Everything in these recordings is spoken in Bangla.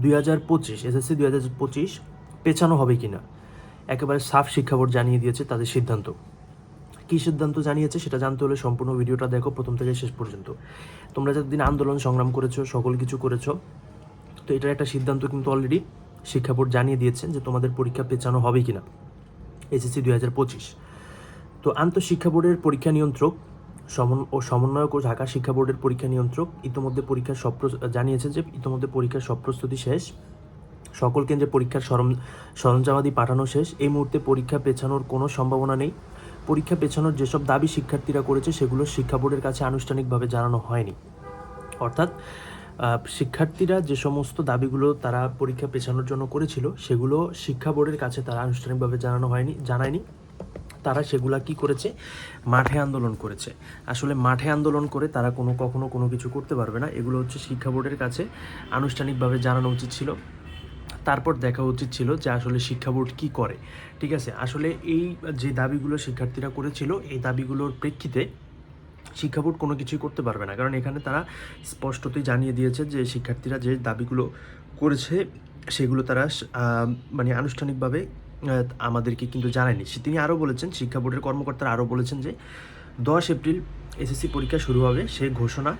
দুই হাজার পঁচিশ এসএসসি দুই হাজার পঁচিশ পেছানো হবে কি না একেবারে সাফ শিক্ষা বোর্ড জানিয়ে দিয়েছে তাদের সিদ্ধান্ত। কী সিদ্ধান্ত জানিয়েছে সেটা জানতে হলে সম্পূর্ণ ভিডিওটা দেখো প্রথম থেকে শেষ পর্যন্ত। তোমরা যতদিন আন্দোলন সংগ্রাম করেছ, সকল কিছু করেছ, তো এটার একটা সিদ্ধান্ত কিন্তু অলরেডি শিক্ষা বোর্ড জানিয়ে দিয়েছেন যে তোমাদের পরীক্ষা পেছানো হবে কি না এসএসসি দুই হাজার পঁচিশ। তো আন্তঃশিক্ষা বোর্ডের পরীক্ষা নিয়ন্ত্রক সমন, ও সমন্বয়ক ও ঢাকা শিক্ষা বোর্ডের পরীক্ষা নিয়ন্ত্রক ইতিমধ্যে পরীক্ষার সব জানিয়েছেন যে ইতিমধ্যে পরীক্ষার সব প্রস্তুতি শেষ। সকল কেন্দ্রে পরীক্ষার সরম, সরঞ্জামাদি পাঠানো শেষ। এই মুহূর্তে পরীক্ষা পেছানোর কোনো সম্ভাবনা নেই। পরীক্ষা পেছানোর যেসব দাবি শিক্ষার্থীরা করেছে, সেগুলো শিক্ষা বোর্ডের কাছে আনুষ্ঠানিকভাবে জানানো হয়নি। অর্থাৎ শিক্ষার্থীরা যে সমস্ত দাবিগুলো তারা পরীক্ষা পেছানোর জন্য করেছিল, সেগুলো শিক্ষা বোর্ডের কাছে তারা আনুষ্ঠানিকভাবে জানানো হয়নি, জানায়নি। তারা সেগুলা কি করেছে? মাঠে আন্দোলন করেছে। আসলে মাঠে আন্দোলন করে তারা কোনো কখনো কোনো কিছু করতে পারবে না। এগুলো হচ্ছে শিক্ষা বোর্ডের কাছে আনুষ্ঠানিকভাবে জানানো উচিত ছিল। তারপর দেখা উচিত ছিল যে আসলে শিক্ষা বোর্ড কী করে। ঠিক আছে? আসলে এই যে দাবিগুলো শিক্ষার্থীরা করেছিল, এই দাবিগুলোর প্রেক্ষিতে শিক্ষা বোর্ড কোনো কিছুই করতে পারবে না। কারণ এখানে তারা স্পষ্টতই জানিয়ে দিয়েছে যে শিক্ষার্থীরা যে দাবিগুলো করেছে, সেগুলো তারা মানে আনুষ্ঠানিকভাবে আমাদেরকে কিন্তু জানায়নি। তিনি আরও বলেছেন, শিক্ষা বোর্ডের কর্মকর্তারা আরও বলেছেন যে, দশ এপ্রিল এসএসসি পরীক্ষা শুরু হবে। সে ঘোষণা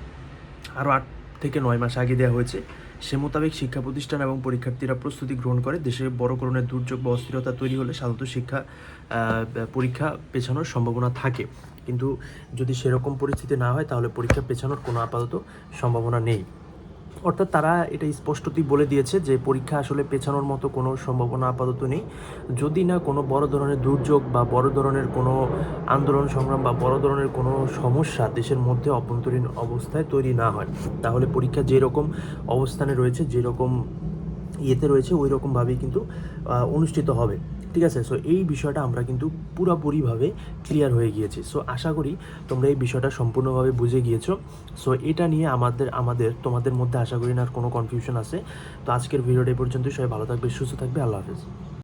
আরও আট থেকে নয় মাস আগে দেওয়া হয়েছে। সে মোতাবেক শিক্ষা প্রতিষ্ঠান এবং পরীক্ষার্থীরা প্রস্তুতি গ্রহণ করে। দেশে বড় ধরনের দুর্যোগ বা অস্থিরতা তৈরি হলে সাধারণত শিক্ষা পরীক্ষা পেছানোর সম্ভাবনা থাকে। কিন্তু যদি সেরকম পরিস্থিতি না হয়, তাহলে পরীক্ষা পেছানোর কোনো আপাতত সম্ভাবনা নেই। অর্থাৎ তারা এটা স্পষ্টতই বলে দিয়েছে যে পরীক্ষা আসলে পেছানোর মতো কোনো সম্ভাবনা আপাতত নেই। যদি না কোনো বড় ধরনের দুর্যোগ বা বড় ধরনের কোনো আন্দোলন সংগ্রাম বা বড় ধরনের কোনো সমস্যা দেশের মধ্যে অভ্যন্তরীণ অবস্থায় তৈরি না হয়, তাহলে পরীক্ষা যেরকম অবস্থানে রয়েছে, যেরকম ইয়েতে রয়েছে ওই রকমভাবেই কিন্তু অনুষ্ঠিত হবে। ঠিক আছে? সো এই বিষয়টা আমরা কিন্তু পুরোপুরিভাবে ক্লিয়ার হয়ে গিয়েছি। সো আশা করি তোমরা এই বিষয়টা সম্পূর্ণভাবে বুঝে গিয়েছো। সো এটা নিয়ে আমাদের আমাদের, তোমাদের মধ্যে আশা করি না আর কোনো কনফিউশন আছে। তো আজকের ভিডিওটা এই পর্যন্ত সবাই ভালো থাকবে, সুস্থ থাকবে। আল্লাহ হাফেজ।